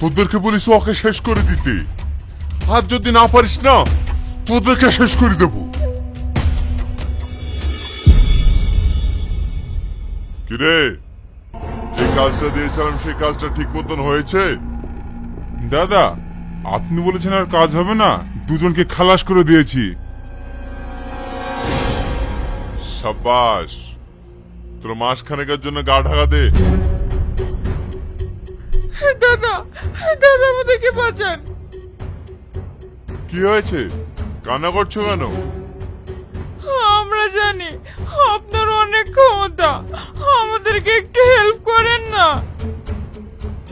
তোদেরকে বলিস ওকে শেষ করে দিতে। আর যদি না পারিস না তোদেরকে শেষ করে দেব। কিরে? যে কাজটা দিয়েছিলাম সেই কাজটা ঠিক মতন হয়েছে? দাদা আপনি বলেছেন আর কাজ হবে না দুজনকে খালাস করে দিয়েছি। সাব্বাস তোর মাস খানেকের জন্য গা ঢাকা দে। দাদা দাদা আমাদেরকে বাঁচান। কি হয়েছে? কান্না করছ কেন? আমরা জানি আপনার অনেক ক্ষমতা আমাদেরকে একটু হেল্প করেন না।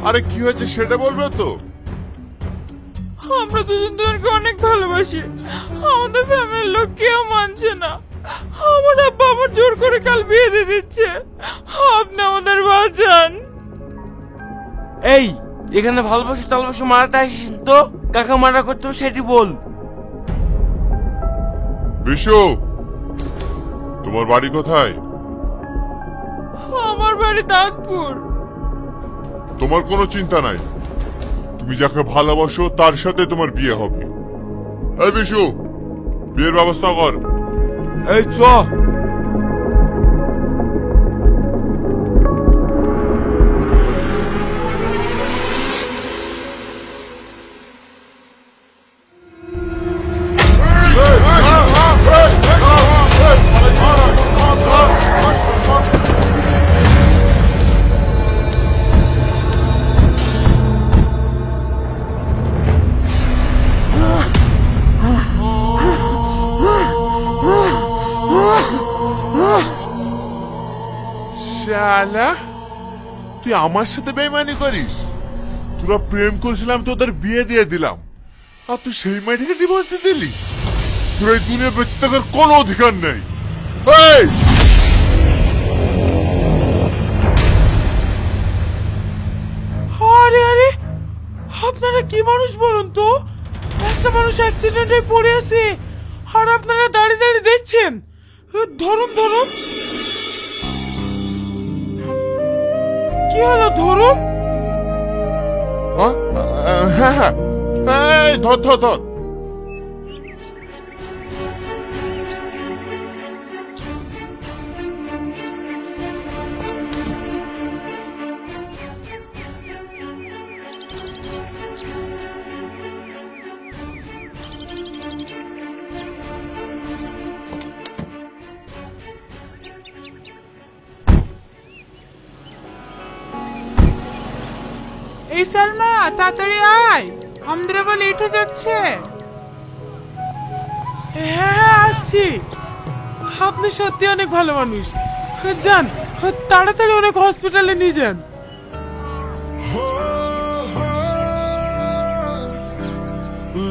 আরে কি হয়েছে সেটা বলবে তো। আমরা দুজন দুজনকে অনেক ভালোবাসি। আমাদের ফ্যামিলির লোক কেউ মানছে না। আমার আব্বা আমার জোর করে কাল বিয়ে দিয়ে দিচ্ছে। আপনি আমাদের বাঁচান। এই এখানে ভালোবাসা টালবাসা মারাতে আসিস তো? কাকা মারা করতে সেটি বল। বিশু তোমার বাড়ি কোথায়? আমার বাড়ি দাঁতপুর তোমার কোনো চিন্তা নাই। তুমি যাকে ভালোবাসো তার সাথে তোমার বিয়ে হবে। এই বিশু বিয়ের ব্যবস্থা কর। এই চ। শালা তুই আমার সাথে বেমানি করিস? তোরা প্রেম করেছিলাম তোদের বিয়ে দিয়ে দিলাম। আর তুই সেই মেয়েটিকে ডিভোর্স দিয়ে দিলি? তোর এই দুনিয়া বেঁচে থাকার কোনো অধিকার নেই। এই! আরে আরে, আপনারা কি মানুষ বলুন তো? একটা মানুষ অ্যাক্সিডেন্টে পড়ে আছে, আর আপনারা দাঁড়িয়ে দাঁড়িয়ে দেখছেন। ধরুন ধরুন। কি হ্যাঁ? হ্যাঁ হ্যাঁ এই ধর ধর ধর সালমা তাড়াতাড়ি আয়। আমাদের আবার লেট হয়ে যাচ্ছে হ্যাঁ আসছি। আপনি সত্যি অনেক ভালো মানুষ। যান, তাড়াতাড়ি অনেক হসপিটালে নিয়ে যান। কি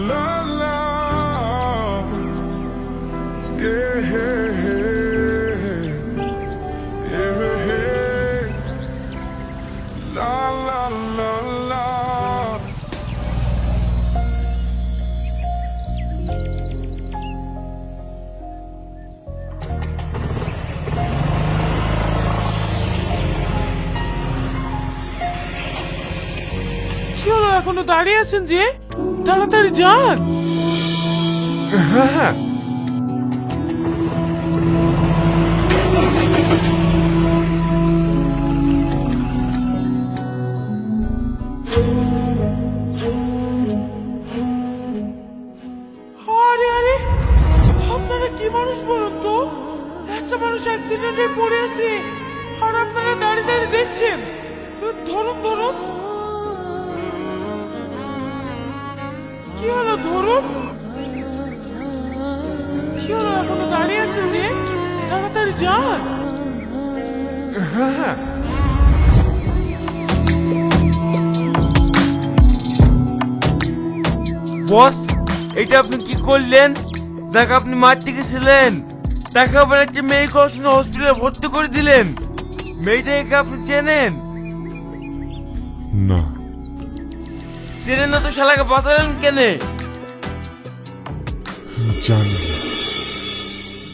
এখনও দাঁড়িয়ে আছেন যে? তাড়াতাড়ি যান। আরে আরে আপনারা কি মানুষ বলুন তো? একটা মানুষ অ্যাক্সিডেন্টে পড়ে আছে আর আপনারা দাঁড়িয়ে দাঁড়িয়ে দেখছেন। ধরুন ধরুন। এখনও দাঁড়িয়ে যে তাড়াতাড়ি বস এটা আপনি কি করলেন? যাকে আপনি মারতে গেছিলেন। তাকে আবার একটা মেয়েকে অসুস্থ হসপিটালে ভর্তি করে দিলেন। মেয়েটাকে আপনি চেনেন? না। চেনেন না তো শালাকে বাঁচালেন কেনে? জানি। না।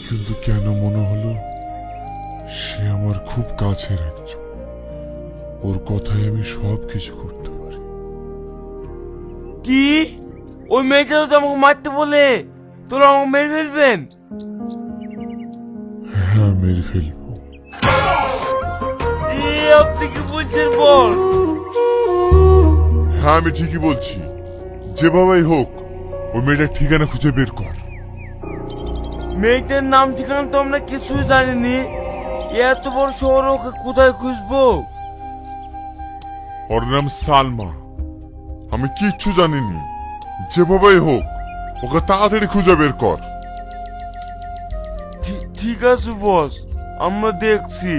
কিন্তু কেন মনে হলো সে আমার খুব কাছের একজন। ওর কথায় আমি সব কিছু করতে পারি। কি? ওই মেয়েটা তো আমাকে মারতে বলে? তোরা আমাকে মেরে ফেলবেন? হ্যাঁ মেরে ফেলব। আপনি কি বলছেন বল? হ্যাঁ আমি ঠিকই বলছি। যেভাবেই হোক ওই মেয়েটার ঠিকানা খুঁজে বের কর। মেয়েটার নাম ঠিকানা তো আমরা কিছুই জানিনি। এত বড় শহর ওকে কোথায় খুঁজবো? ওর নাম সালমা। আমি কিচ্ছু জানিনি। যেভাবেই হোক ওকে তাড়াতাড়ি খুঁজে বের কর। ঠিক আছে বস। আমরা দেখছি।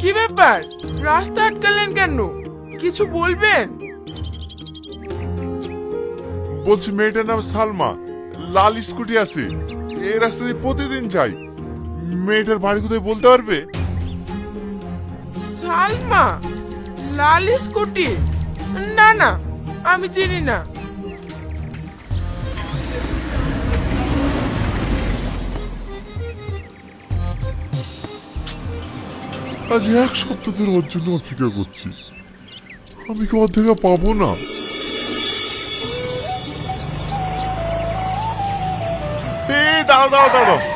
কি ব্যাপার? রাস্তা আটকালেন কেন? কিছু বলবেন? বলছি মেয়েটার নাম সালমা। লাল স্কুটি আছে। এই রাস্তা দিয়ে প্রতিদিন যাই। মেয়েটার বাড়ি কোথায় বলতে পারবে? সালমা লাল স্কুটি? না না আমি চিনি না। আজ এক সপ্তাহ ধরে ওর জন্য অপেক্ষা করছি। আমি কি অর্ধেক পাবো না? দাঁড়াও দাঁড়াও দাঁড়া দাঁড়া